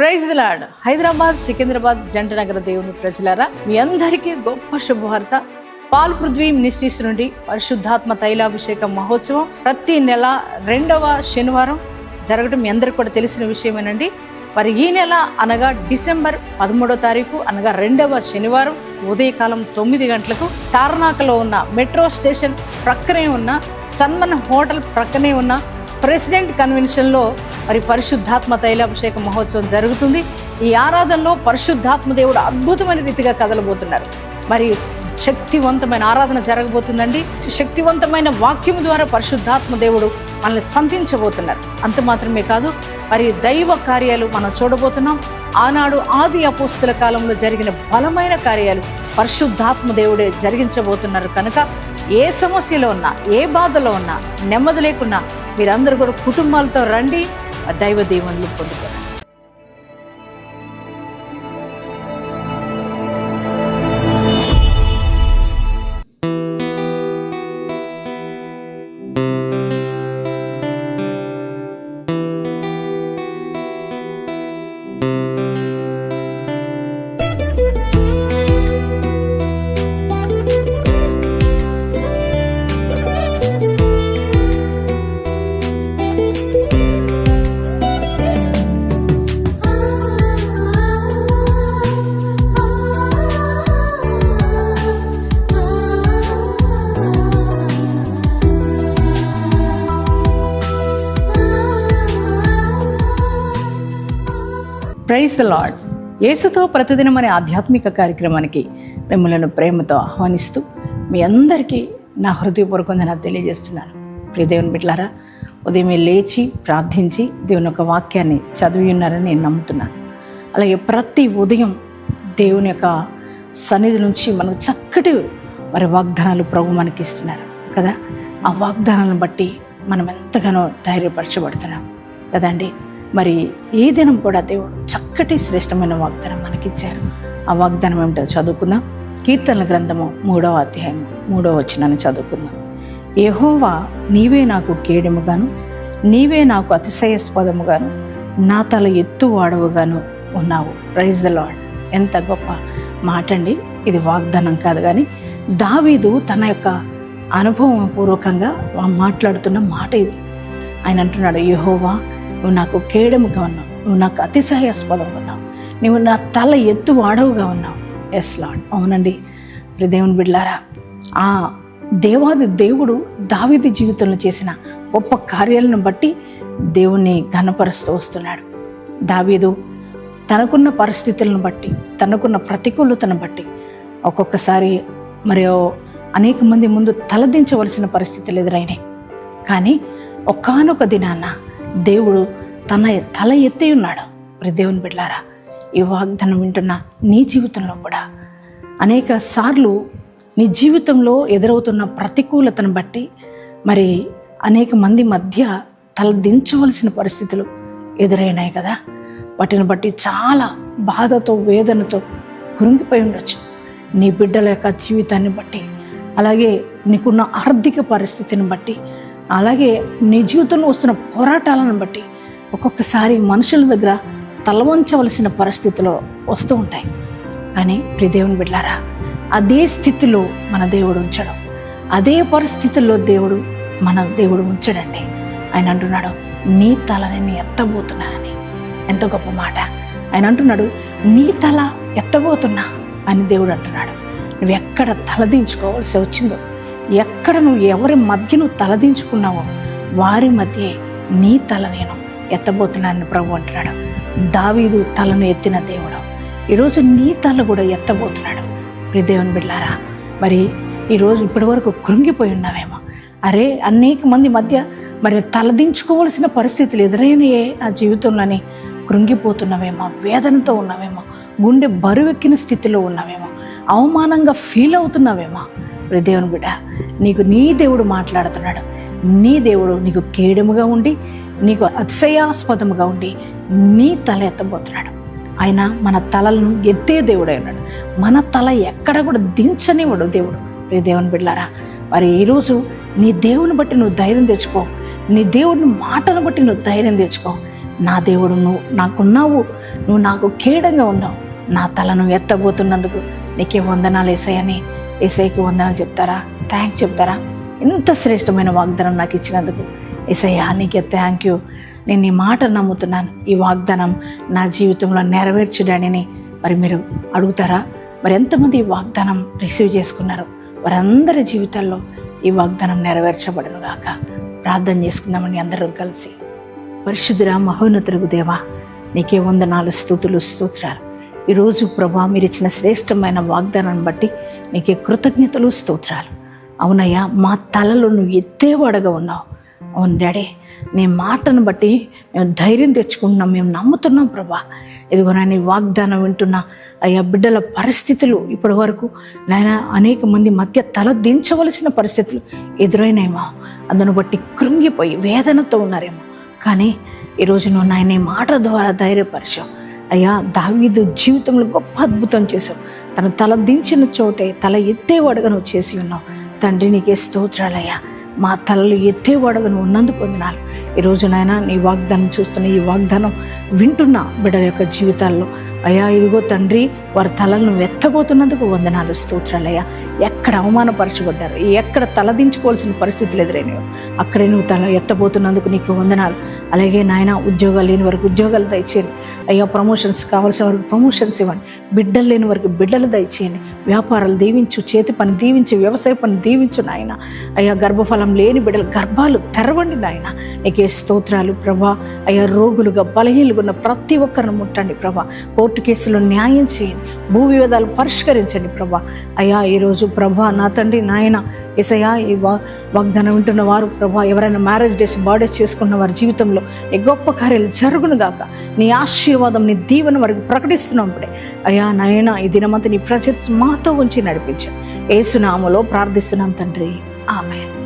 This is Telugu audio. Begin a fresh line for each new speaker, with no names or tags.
ప్రైజ్ లాడ్ హైదరాబాద్ సికింద్రాబాద్ జంట నగర దేవుని ప్రజలారా మీ అందరికీ గొప్ప శుభవార్త. పాల్ పృథ్వీ మినిస్ట్రీస్ నుండి పరిశుద్ధాత్మ తైలాభిషేక మహోత్సవం ప్రతి నెల రెండవ శనివారం జరగడం మీ అందరికి కూడా తెలిసిన విషయమేనండి. మరి ఈ నెల అనగా డిసెంబర్ పదమూడో తారీఖు అనగా రెండవ శనివారం ఉదయకాలం తొమ్మిది గంటలకు తార్నాకలో ఉన్న మెట్రో స్టేషన్ ప్రక్కనే ఉన్న సన్మన్ హోటల్ ప్రక్కనే ఉన్న ప్రెసిడెంట్ కన్వెన్షన్లో మరి పరిశుద్ధాత్మ తైలాభిషేక మహోత్సవం జరుగుతుంది. ఈ ఆరాధనలో పరిశుద్ధాత్మ దేవుడు అద్భుతమైన రీతిగా కదలబోతున్నారు. మరి శక్తివంతమైన ఆరాధన జరగబోతుందండి. శక్తివంతమైన వాక్యం ద్వారా పరిశుద్ధాత్మ దేవుడు మనల్ని సంధించబోతున్నారు. అంత మాత్రమే కాదు మరి దైవ కార్యాలు మనం చూడబోతున్నాం. ఆనాడు ఆది అపోస్తుల కాలంలో జరిగిన బలమైన కార్యాలు పరిశుద్ధాత్మ దేవుడే జరిగించబోతున్నారు కనుక ఏ సమస్యలో ఉన్నా ఏ బాధలో ఉన్నా నెమ్మది లేకున్నా మీరందరూ కూడా కుటుంబాలతో రండి ఆ దైవ దీవెనలు పొందుకోండి. ప్రైజ్ ద లాడ్ యేసుతో ప్రతిదినం అనే ఆధ్యాత్మిక కార్యక్రమానికి మిమ్మల్ని ప్రేమతో ఆహ్వానిస్తూ మీ అందరికీ నా హృదయపూర్వకంగా తెలియజేస్తున్నాను. ప్రియ దేవుని బిడ్లారా ఉదయం లేచి ప్రార్థించి దేవుని యొక్క వాక్యాన్ని చదివి ఉన్నారని నేను నమ్ముతున్నాను. అలాగే ప్రతి ఉదయం దేవుని యొక్క సన్నిధి నుంచి మనకు చక్కటి మరి వాగ్దానాలు ప్రభు మనకి ఇస్తున్నారు. కదా? ఆ వాగ్దానాలను బట్టి మనం ఎంతగానో ధైర్యపరచబడుతున్నాం. కదండి మరి ఈ దినం కూడా దేవుడు చక్కటి శ్రేష్టమైన వాగ్దానం మనకిచ్చారు. ఆ వాగ్దానం ఏమిటో చదువుకుందాం. కీర్తనల గ్రంథము మూడవ అధ్యాయం మూడవ వచనాన్ని చదువుకుందాం. యహోవా నీవే నాకు కేడెముగాను నీవే నాకు అతిశయస్పదముగాను నా తల ఎత్తు వాడవుగాను ఉన్నావు. ప్రైజ్ ద లాడ్ ఎంత గొప్ప మాట అండి ఇది వాగ్దానం కాదు కానీ దావీదు తన యొక్క అనుభవం పూర్వకంగా మాట్లాడుతున్న మాట ఇది. ఆయన అంటున్నాడు యహోవా నువ్వు నాకు కేడముగా ఉన్నావు. నువ్వు నాకు అతిశయాస్పదంగా ఉన్నావు. నువ్వు నా తల ఎత్తు వాడవుగా ఉన్నావు. ఎస్ లాడ్ అవునండి. దేవుని బిడ్లారా ఆ దేవాది దేవుడు దావిది జీవితంలో చేసిన గొప్ప కార్యాలను బట్టి దేవుణ్ణి ఘనపరుస్తూ వస్తున్నాడు. దావీదు తనకున్న పరిస్థితులను బట్టి తనకున్న ప్రతికూలతను బట్టి ఒక్కొక్కసారి మరియు అనేక మంది ముందు తలదించవలసిన పరిస్థితులు ఎదురైనాయి. కానీ ఒకానొక దినాన దేవుడు తన తల ఎత్తి ఉన్నాడు. మరి దేవుని బిడ్లారా ఈ వాగ్దానం వింటున్న నీ జీవితంలో కూడా అనేక సార్లు నీ జీవితంలో ఎదురవుతున్న ప్రతికూలతను బట్టి మరి అనేక మంది మధ్య తలదించవలసిన పరిస్థితులు ఎదురైనాయి కదా. వాటిని బట్టి చాలా బాధతో వేదనతో కురింగిపోయి ఉండొచ్చు. నీ బిడ్డల యొక్క జీవితాన్ని బట్టి అలాగే నీకున్న ఆర్థిక పరిస్థితిని బట్టి అలాగే నీ జీవితంలో వస్తున్న పోరాటాలను బట్టి ఒక్కొక్కసారి మనుషుల దగ్గర తలవంచవలసిన పరిస్థితిలో వస్తూ ఉంటాయి. కానీ ప్రిదేవుని బిడ్డారా అదే స్థితిలో మన దేవుడు ఉంచడం అదే పరిస్థితుల్లో దేవుడు మన దేవుడు ఉంచడండి. ఆయన అంటున్నాడు నీ తల నేను ఎత్తబోతున్నానని. ఎంత గొప్ప మాట. ఆయన అంటున్నాడు నీ తల ఎత్తబోతున్నా అని దేవుడు అంటున్నాడు. నువ్వు ఎక్కడ తలదించుకోవాల్సి వచ్చిందో ఎక్కడ నువ్వు ఎవరి మధ్య నువ్వు తలదించుకున్నావో వారి మధ్య నీ తల నేను ఎత్తబోతున్నానని ప్రభు అంటున్నాడు. దావీదు తలను ఎత్తిన దేవుడు. ఈరోజు నీ తల కూడా ఎత్తబోతున్నాడు. ప్రియ దేవుని బిడ్లారా మరి ఈరోజు ఇప్పటి వరకు కృంగిపోయి ఉన్నావేమో? అరే అనేక మంది మధ్య మరి తలదించుకోవలసిన పరిస్థితులు ఎదురైనయే నా జీవితంలోని. కృంగిపోతున్నావేమో వేదనతో ఉన్నావేమో గుండె బరువెక్కిన స్థితిలో ఉన్నావేమో అవమానంగా ఫీల్ అవుతున్నావేమో. ప్రియ దేవుని బిడ్డ నీకు నీ దేవుడు మాట్లాడుతున్నాడు. నీ దేవుడు నీకు కేడముగా ఉండి నీకు అతిశయాస్పదముగా ఉండి నీ తల ఎత్తబోతున్నాడు. ఆయన మన తలలను ఎత్తే దేవుడై ఉన్నాడు. మన తల ఎక్కడ కూడా దించనివ్వడు దేవుడు. ప్రియ దేవుని బిడ్డారా మరి ఈరోజు నీ దేవుని బట్టి నువ్వు ధైర్యం తెచ్చుకో. నీ దేవుడిని మాటను బట్టి నువ్వు ధైర్యం తెచ్చుకో. నా దేవుడు నువ్వు నాకున్నావు నువ్వు నాకు కేడంగా ఉన్నావు. నా తలను ఎత్తబోతున్నందుకు నీకే వందనాలు వేసాయని ఏసైకి వందనాలు చెప్తారా? థ్యాంక్ చెప్తారా? ఇంత శ్రేష్టమైన వాగ్దానం నాకు ఇచ్చినందుకు. ఏసయ్యా నీకే థ్యాంక్ యూ నేను ఈ మాట నమ్ముతున్నాను. ఈ వాగ్దానం నా జీవితంలో నెరవేర్చుడని మరి మీరు అడుగుతారా? మరి ఎంతమంది ఈ వాగ్దానం రిసీవ్ చేసుకున్నారు? వారందరి జీవితాల్లో ఈ వాగ్దానం నెరవేర్చబడను గాక. ప్రార్థన చేసుకుందామని అందరం కలిసి. పరిశుద్ధురా మహోన్నతులకు దేవా నీకే వందనాలు స్థుతులు స్తోత్రాలు. ఈరోజు ప్రభా మీరు ఇచ్చిన శ్రేష్టమైన వాగ్దానాన్ని బట్టి నీకే కృతజ్ఞతలు స్తోత్రాలు. అవునయ్యా మా తలలో నువ్వు ఎత్తేవాడగా ఉన్నావు. అవును డాడీ నీ మాటను బట్టి మేము ధైర్యం తెచ్చుకుంటున్నాం మేము నమ్ముతున్నాం ప్రభా. ఇదిగో నీ వాగ్దానం వింటున్నా అయ్యా బిడ్డల పరిస్థితులు ఇప్పటి వరకు నాయన అనేక మంది మధ్య తల దించవలసిన పరిస్థితులు ఎదురైనాయేమో. అందును బట్టి కృంగిపోయి వేదనతో ఉన్నారేమో. కానీ ఈరోజు నువ్వు నాయన మాట ద్వారా ధైర్యపరిచావు. అయ్యా దావీదు జీవితంలో గొప్ప అద్భుతం చేశావు. తను తల దించిన చోటే తల ఎత్తేవాడుగా నువ్వు చేసి ఉన్నావు. తండ్రి నీకే స్తోత్రాలయ్యా. మా తలలు ఎత్తేవాడుగా నువ్వు ఉన్నందుకు పొందినాలు ఈరోజు నాయన నీ వాగ్దానం చూస్తున్న ఈ వాగ్దానం వింటున్న బిడ్డల యొక్క జీవితాల్లో. అయ్యా ఇదిగో తండ్రి వారి తలలను ఎత్తబోతున్నందుకు వందనాలు స్తోత్రాలయ్యా. ఎక్కడ అవమానపరచబడ్డారు? ఎక్కడ తలదించుకోవాల్సిన పరిస్థితులు ఎదురైనాయో? అక్కడే నువ్వు తల ఎత్తబోతున్నందుకు నీకు వందనాలు. అలాగే నాయన ఉద్యోగాలు లేని వరకు ఉద్యోగాలు దయచేయండి అయ్యా ప్రమోషన్స్ కావాల్సిన వరకు ప్రమోషన్స్ ఇవ్వండి. బిడ్డలు లేని వరకు బిడ్డలు దయచేయండి. వ్యాపారాలు దీవించు చేతి పని దీవించు వ్యవసాయ పని దీవించు నాయన. అయ్యా గర్భఫలం లేని బిడ్డలు గర్భాలు తెరవండి నాయన. నీకే స్తోత్రాలు ప్రభా. అయ్యా రోగులుగా బలహీనలుగా ఉన్న ప్రతి ఒక్కరిని ముట్టండి ప్రభా. కోర్టు కేసులో న్యాయం చేయండి. భూ వివాదాలు పరిష్కరించండి ప్రభా. అయ్యా ఈరోజు ప్రభా నా తండ్రి నాయన ఏసయ్యా ఈ వా వాగ్దానం వింటున్న వారు ప్రభా ఎవరైనా మ్యారేజ్ డేస్ బర్త్డేస్ చేసుకున్న వారి జీవితంలో ఏ గొప్ప కార్యాలు జరుగును గాక. నీ ఆశీర్వాదం నీ దీవెన వారికి ప్రకటిస్తున్నాం ఇప్పుడే. అయ్యా నాయన ఈ దినమంతా నీ ప్రజెన్స్ మాతో ఉంచి నడిపించు. ఏసునామలో ప్రార్థిస్తున్నాం తండ్రి. ఆమె